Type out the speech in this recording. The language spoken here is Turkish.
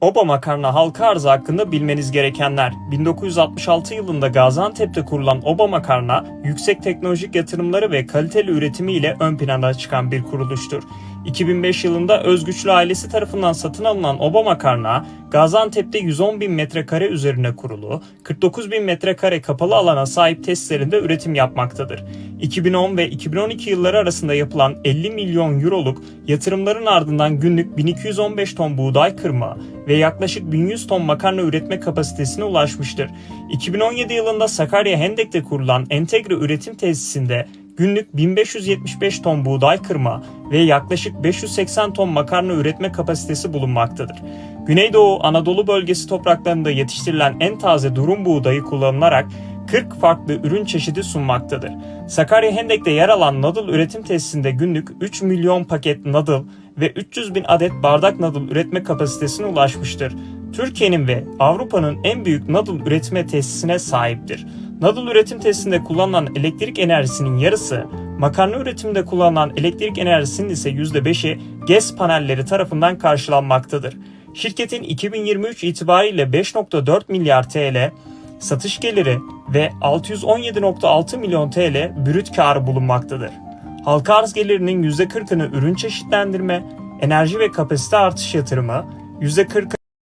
Oba makarna halka arzı hakkında bilmeniz gerekenler. 1966 yılında Gaziantep'te kurulan Oba makarna, yüksek teknolojik yatırımları ve kaliteli üretimiyle ön plana çıkan bir kuruluştur. 2005 yılında Özgüçlü ailesi tarafından satın alınan Oba makarna, Gaziantep'te 110 bin metrekare üzerine kurulu, 49 bin metrekare kapalı alana sahip testlerinde üretim yapmaktadır. 2010 ve 2012 yılları arasında yapılan 50 milyon euroluk yatırımların ardından günlük 1215 ton buğday kırma ve yaklaşık 1100 ton makarna üretme kapasitesine ulaşmıştır. 2017 yılında Sakarya Hendek'te kurulan entegre üretim tesisinde günlük 1575 ton buğday kırma ve yaklaşık 580 ton makarna üretme kapasitesi bulunmaktadır. Güneydoğu Anadolu bölgesi topraklarında yetiştirilen en taze durum buğdayı kullanılarak 40 farklı ürün çeşidi sunmaktadır. Sakarya Hendek'te yer alan nadıl üretim tesisinde günlük 3 milyon paket nadıl ve 300 bin adet bardak nadıl üretme kapasitesine ulaşmıştır. Türkiye'nin ve Avrupa'nın en büyük nadıl üretme tesisine sahiptir. Nadıl üretim tesisinde kullanılan elektrik enerjisinin yarısı, makarna üretiminde kullanılan elektrik enerjisinin ise %5'i GES panelleri tarafından karşılanmaktadır. Şirketin 2023 itibariyle 5.4 milyar TL satış geliri ve 617.6 milyon TL brüt karı bulunmaktadır. Halka arz gelirinin %40'ını ürün çeşitlendirme, enerji ve kapasite artış yatırımı, %40'ını